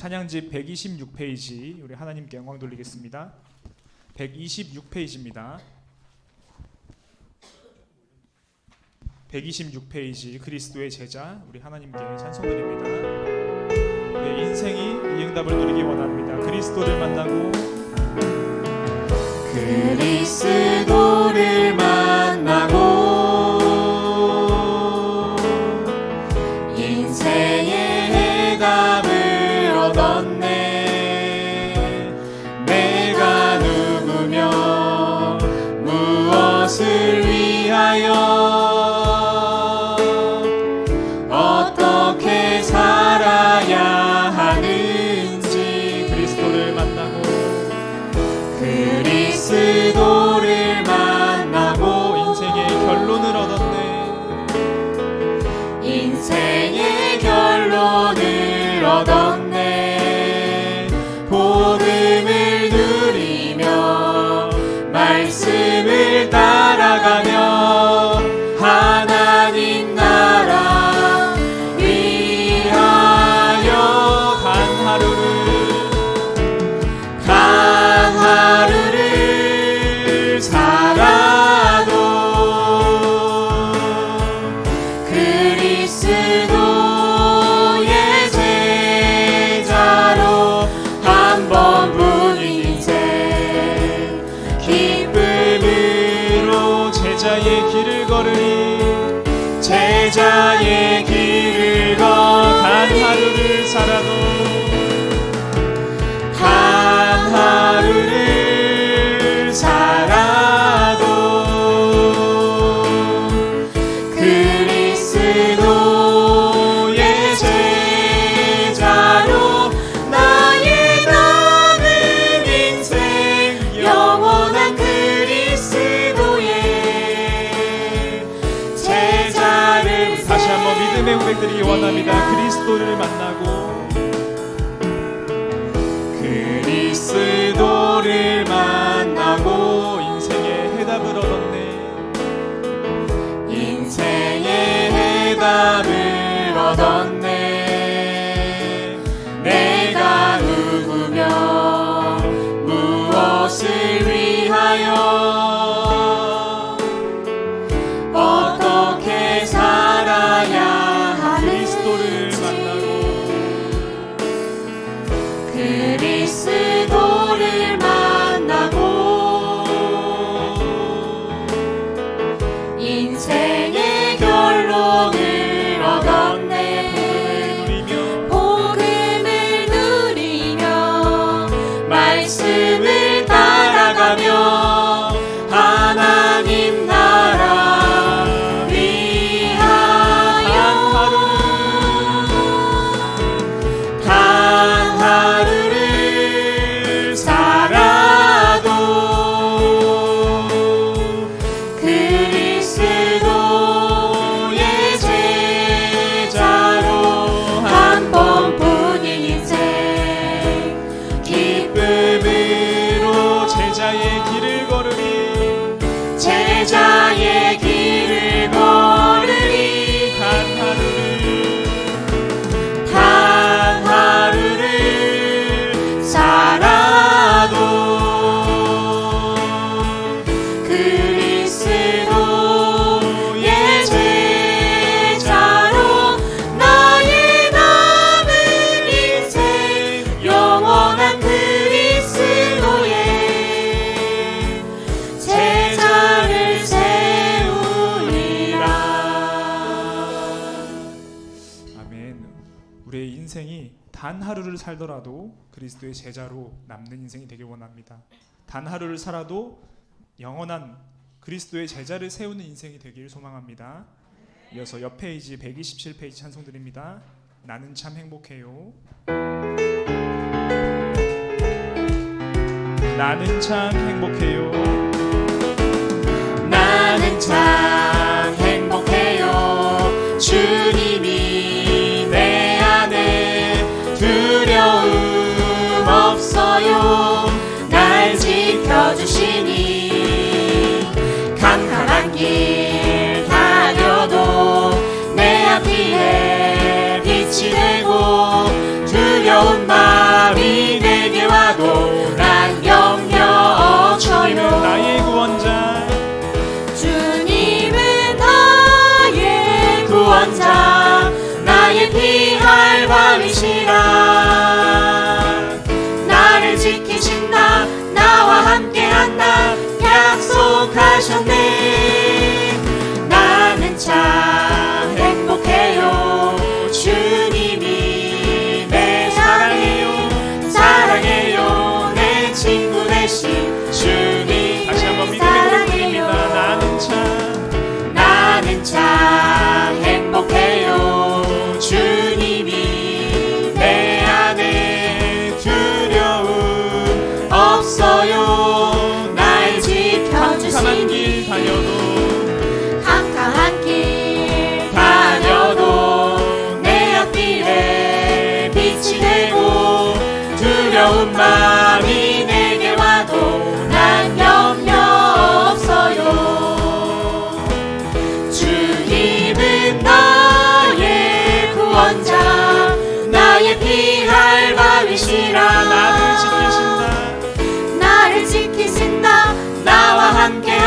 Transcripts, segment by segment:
찬양집 126페이지 우리 하나님께 영광 돌리겠습니다. 126페이지입니다. 126페이지 그리스도의 제자 우리 하나님께 찬송드립니다. 내 인생이 이 응답을 누리기 원합니다. 그리스도를 만나고 그리스도 Jesus. 고백드리기 원합니다. 그리스도를 만나고 그리스도 단 하루를 살더라도 그리스도의 제자로 남는 인생이 되길 원합니다. 단 하루를 살아도 영원한 그리스도의 제자를 세우는 인생이 되길 소망합니다. 이어서 옆 페이지 127페이지 찬송드립니다. 나는 참 행복해요. 나는 참 행복해요. 나는 참 위해 빛이 되고 두려운 마음이 내게 와도 난 염려 없어요 나의 구원자 주님은 나의 구원자 나의 피할 밤이시라. 나를 지키신다 나와 함께한다 약속하셨네. 나는 참 and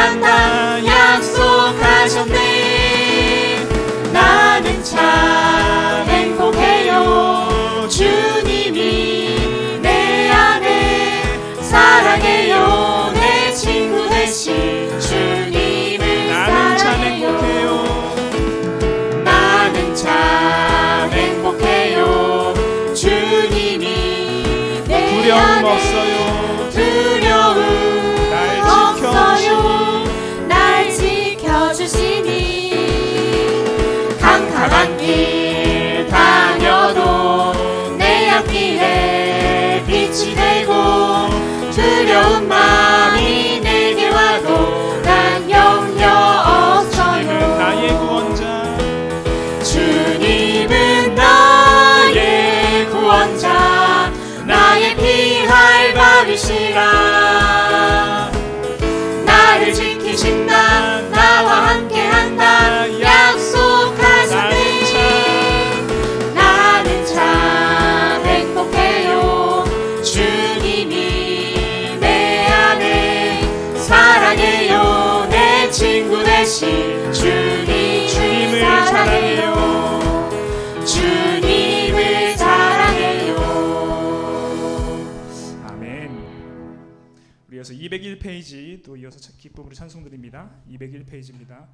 만난 약속하셨네. alma. 이어서 201페이지 또 이어서 기쁨으로 찬송드립니다. 201페이지입니다.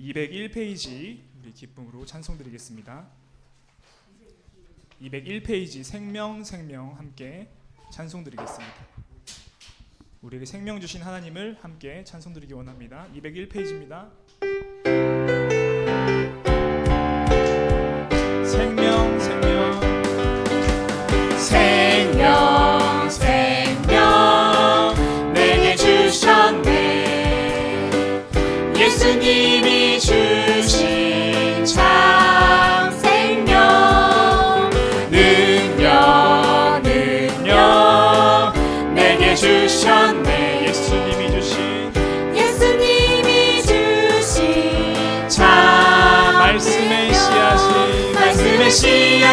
201페이지 우리 기쁨으로 찬송드리겠습니다. 201페이지 생명 생명 함께 찬송드리겠습니다. 우리에게 생명 주신 하나님을 함께 찬송드리기 원합니다. 201페이지입니다.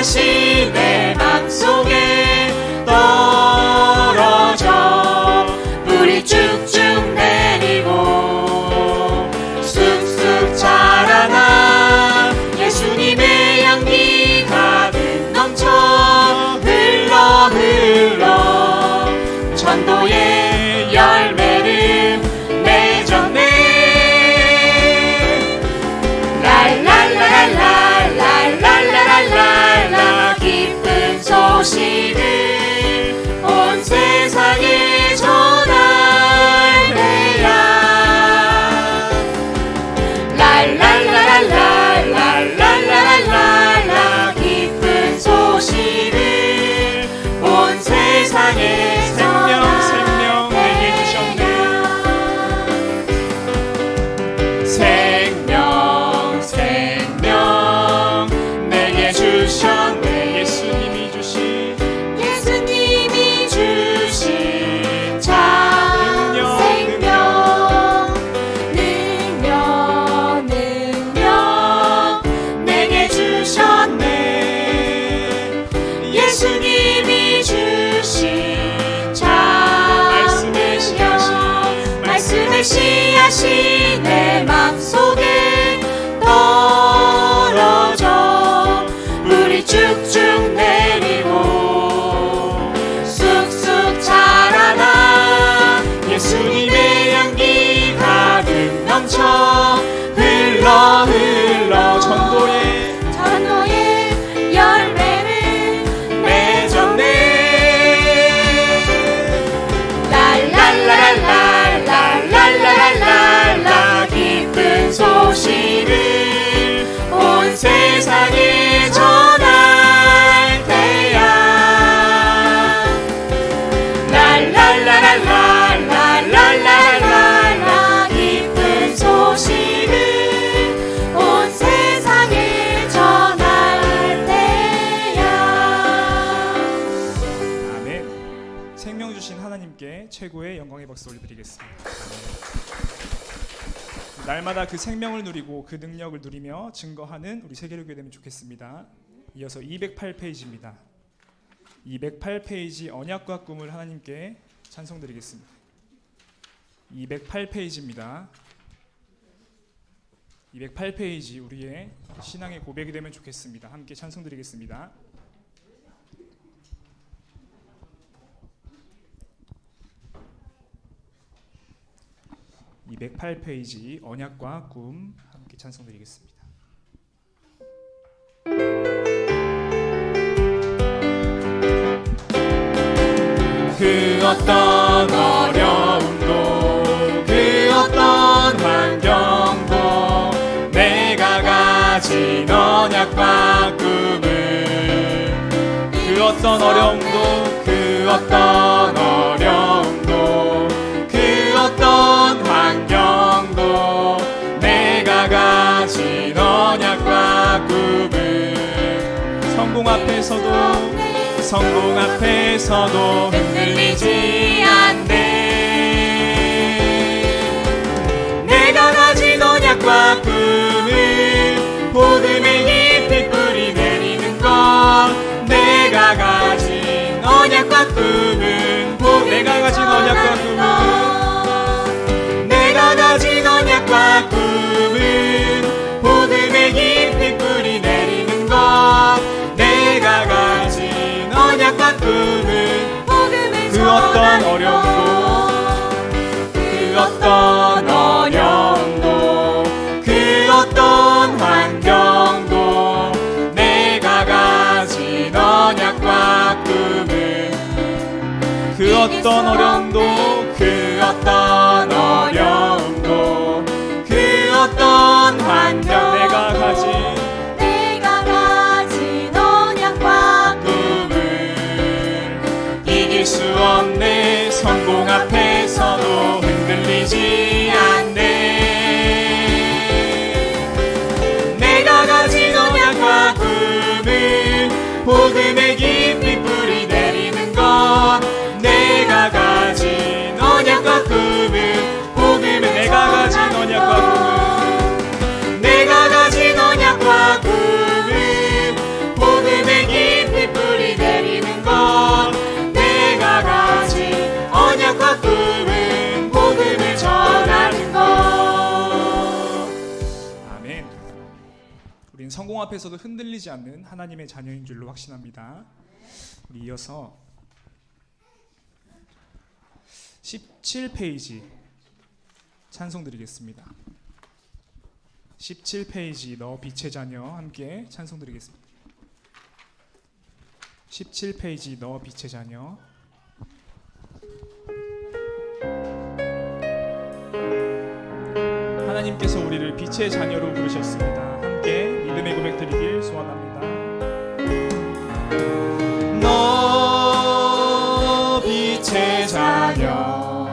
다시 내 맘속에 떠. 날마다 그 생명을 누리고 그 능력을 누리며 증거하는 우리 세계교회 되면 좋겠습니다. 이어서 208페이지입니다. 208페이지 언약과 꿈을 하나님께 찬송드리겠습니다. 208페이지입니다. 208페이지 우리의 신앙의 고백이 되면 좋겠습니다. 함께 찬송드리겠습니다. 208페이지 언약과 꿈 함께 찬송드리겠습니다. 그 어떤 어려움도 그 어떤 환경도 내가 가진 언약과 꿈을 그 어떤 어려움도 그 어떤 어려움 성공 앞에서도 흔들리지 않네. 내가 가진 언약과 꿈을 복음의 잎이 뿌리 내리는 것. 내가 가진 언약과 꿈은 복 내가 가진 언약과 꿈은 어떤 어려움도 그 어떤 어려움도 그 어떤 환경도 내가 가진 언약과 꿈을 그 어떤 어려움도 그 어떤 어려움 성공 앞에서도 흔들리지 않는 하나님의 자녀인 줄로 확신합니다. 우리 이어서 17페이지 찬송 드리겠습니다. 17페이지 너 빛의 자녀 함께 찬송 드리겠습니다. 17페이지 너 빛의 자녀 하나님께서 우리를 빛의 자녀로 부르셨습니다. 드리길 소원합니다. 너 빛의 자녀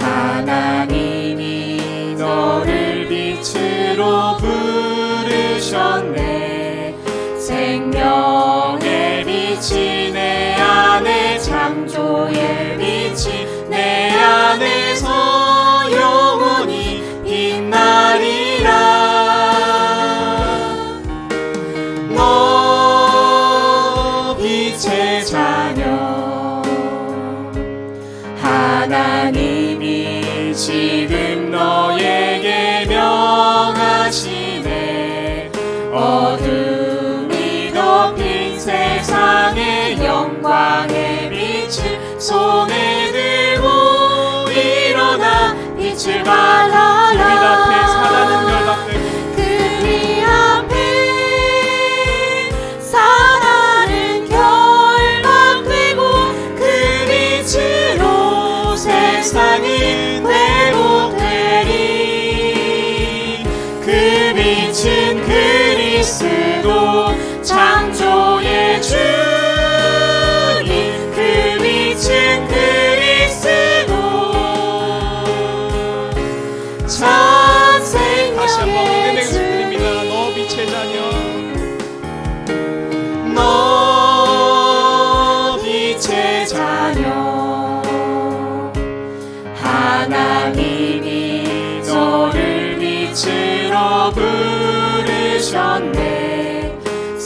하나님이 너를 빛으로 부르셨네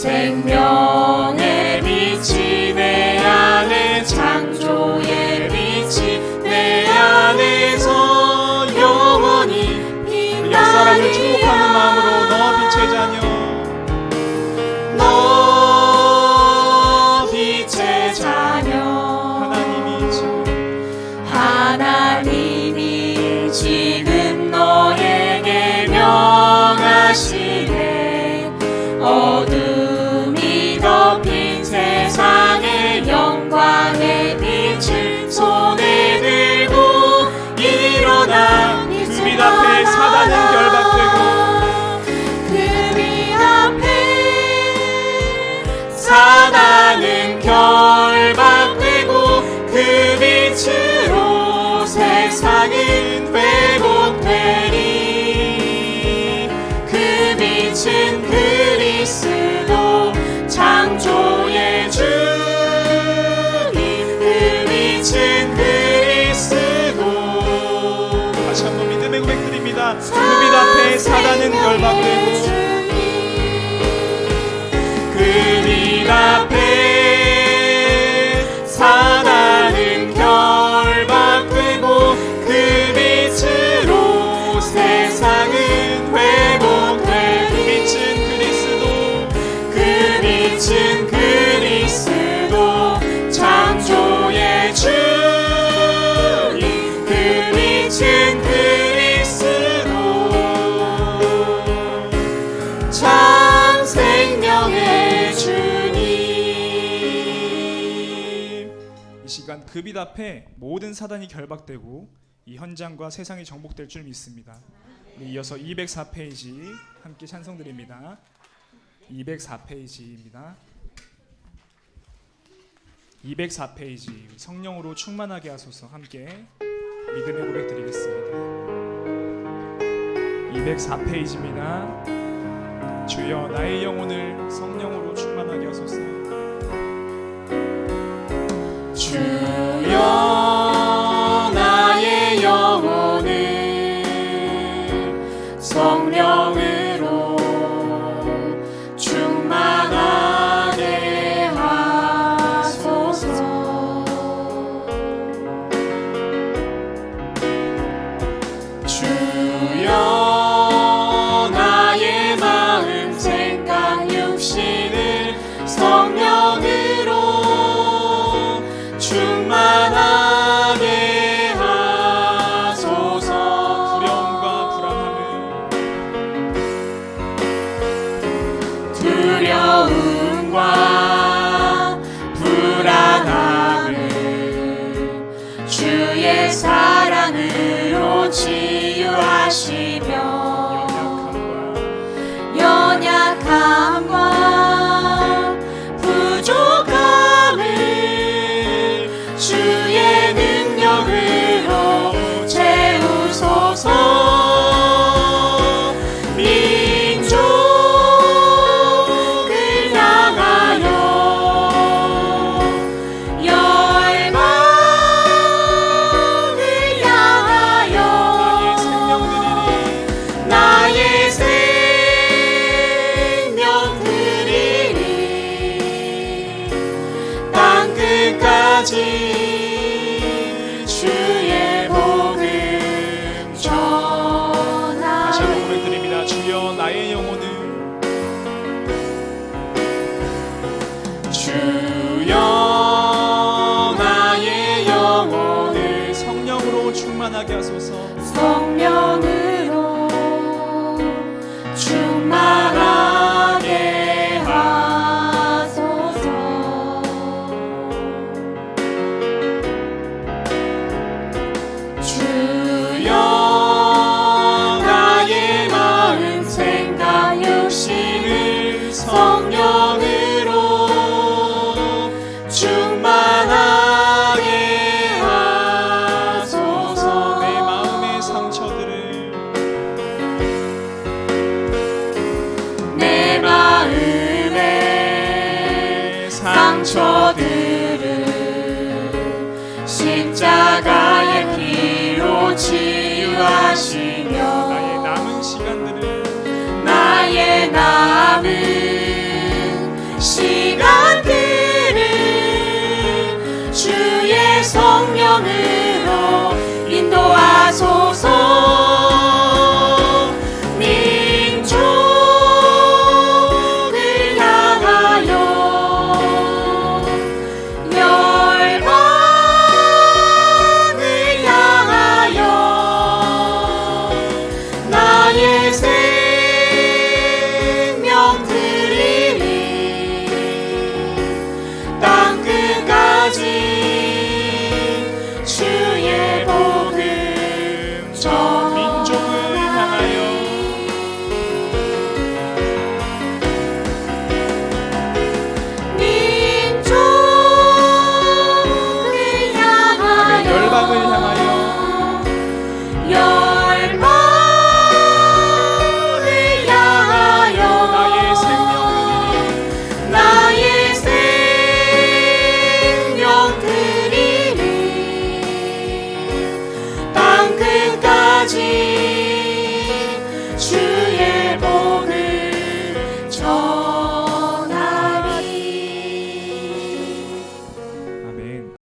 생명. 급이 답해 모든 사단이 결박되고 이 현장과 세상이 정복될 줄 믿습니다. 네, 이어서 204페이지 함께 찬송드립니다. 204페이지입니다. 204페이지 성령으로 충만하게 하소서 함께 믿음의 고백 드리겠습니다. 204페이지입니다. 주여 나의 영혼을 성령으로 충만하게 하소서. 주